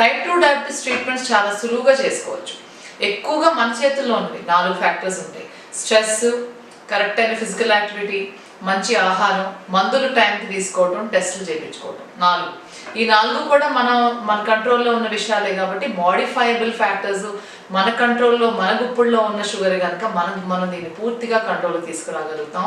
Type two diabetes treatments చాలా సులువుగా చేసుకోవచ్చు. ఎక్కువగా మన చేతుల్లో ఉన్నవి నాలుగు ఫ్యాక్టర్స్ ఉంటాయి. స్ట్రెస్ కరెక్ట్ అయిన ఫిజికల్ యాక్టివిటీ మంచి ఆహారం మందులు టైంకి తీసుకోవడం టెస్టులు చేయించుకోవడం నాలుగు. ఈ నాలుగు కూడా మన మన కంట్రోల్లో ఉన్న విషయాలే కాబట్టి మోడిఫైయబుల్ ఫ్యాక్టర్స్ మన కంట్రోల్లో మన గుప్పుల్లో ఉన్న షుగర్ కనుక మనం మనం దీన్ని పూర్తిగా కంట్రోల్ తీసుకురాగలుగుతాం.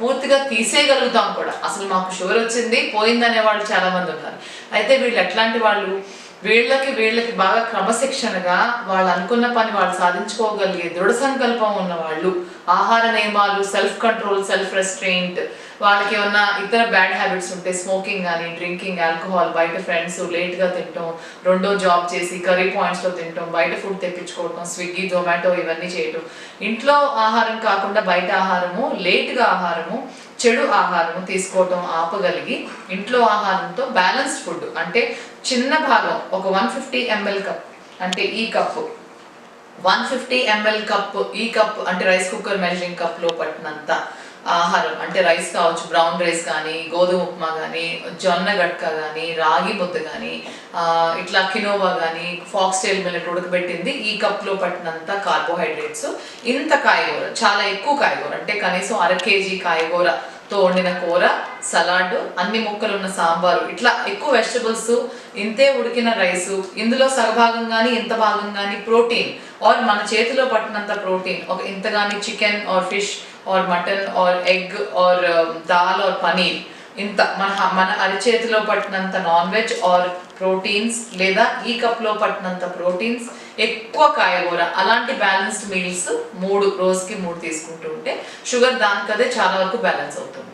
పూర్తిగా తీసేయగలుగుతాం కూడా. అసలు మాకు షుగర్ వచ్చింది పోయిందనే వాళ్ళు చాలామంది ఉన్నారు. అయితే వీళ్ళు ఎట్లాంటి వాళ్ళు? వీళ్ళకి వీళ్ళకి బాగా క్రమశిక్షణగా వాళ్ళు అనుకున్న పని వాళ్ళు సాధించుకోగలిగే దృఢ సంకల్పం ఉన్న వాళ్ళు ఆహార నియమాలు సెల్ఫ్ కంట్రోల్ సెల్ఫ్ రెస్ట్రెయింట్ వాళ్ళకి ఏమన్నా ఇతర బ్యాడ్ హ్యాబిట్స్ ఉంటే స్మోకింగ్ కానీ డ్రింకింగ్ ఆల్కహాల్ బయట ఫ్రెండ్స్ లేట్గా తింటాం రెండో జాబ్ చేసి కర్రీ పాయింట్స్లో తింటాం బయట ఫుడ్ తెప్పించుకోవటం స్విగ్గీ జొమాటో ఇవన్నీ చేయటం. ఇంట్లో ఆహారం కాకుండా బయట ఆహారము లేట్గా ఆహారము చెడు ఆహారము తీసుకోవటం ఆపగలిగి ఇంట్లో ఆహారంతో బ్యాలెన్స్డ్ ఫుడ్ అంటే చిన్న భాగం ఒక వన్ ఫిఫ్టీ ఎంఎల్ కప్ అంటే ఈ cup one fifty ML cup ఈ కప్ అంటే రైస్ కుక్కర్ మెజరింగ్ కప్లో పట్టినంత. ఆహారం అంటే రైస్ కావచ్చు బ్రౌన్ రైస్ కానీ గోధుమ ఉప్మా కానీ జొన్న గట్క కానీ రాగి ముద్ద కానీ ఇట్లా కినోవా కానీ ఫాక్స్ టైల్ మిల్లెట్ ఉడకబెట్టింది. ఈ కప్లో పట్టినంత కార్బోహైడ్రేట్స్. ఇంత కాయగూర చాలా ఎక్కువ కాయగూర అంటే కనీసం అర కేజీ కాయగూర తో వండిన కూర సలాడ్ అన్ని ముక్కలు ఉన్న సాంబారు ఇట్లా ఎక్కువ వెజిటబుల్స్ ఇంతే ఉడికిన రైస్ ఇందులో సగభాగం కానీ ఇంత భాగం కానీ ప్రోటీన్ ఆర్ మన చేతిలో పట్టినంత ప్రోటీన్ ఒక ఇంత కానీ chicken or fish or mutton or egg or dal or paneer ఇంత మన మన అరిచేతిలో పట్టినంత నాన్ వెజ్ ఆర్ ప్రోటీన్స్ లేదా ఈ కప్లో పట్టినంత ప్రోటీన్స్ ఎక్కువ కాయగూర అలాంటి బ్యాలెన్స్డ్ మీల్స్ మూడు రోజుకి మూడు తీసుకుంటూ ఉంటే షుగర్ దానికదే చాలా వరకు బ్యాలెన్స్ అవుతుంది